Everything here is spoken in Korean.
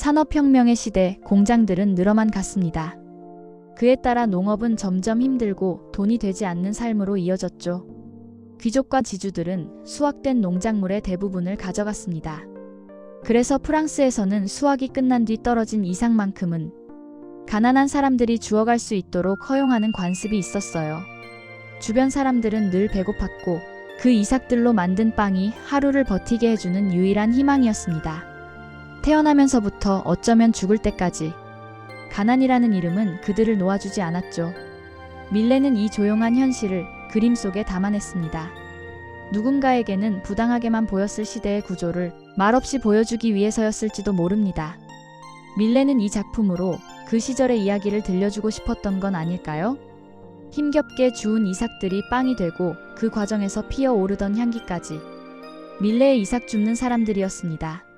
산업혁명의 시대 공장들은 늘어만 갔습니다. 그에 따라 농업은 점점 힘들고 돈이 되지 않는 삶으로 이어졌죠. 귀족과 지주들은 수확된 농작물의 대부분을 가져갔습니다. 그래서 프랑스에서는 수확이 끝난 뒤 떨어진 이상만큼은 가난한 사람들이 주워갈 수 있도록 허용하는 관습이 있었어요. 주변 사람들은 늘 배고팠고 그 이삭들로 만든 빵이 하루를 버티게 해주는 유일한 희망이었습니다. 태어나면서부터 어쩌면 죽을 때까지 가난이라는 이름은 그들을 놓아주지 않았죠. 밀레는 이 조용한 현실을 그림 속에 담아냈습니다. 누군가에게는 부당하게만 보였을 시대의 구조를 말없이 보여주기 위해서였을지도 모릅니다. 밀레는 이 작품으로 그 시절의 이야기를 들려주고 싶었던 건 아닐까요? 힘겹게 주운 이삭들이 빵이 되고 그 과정에서 피어오르던 향기까지 밀레의 이삭 줍는 사람들이었습니다.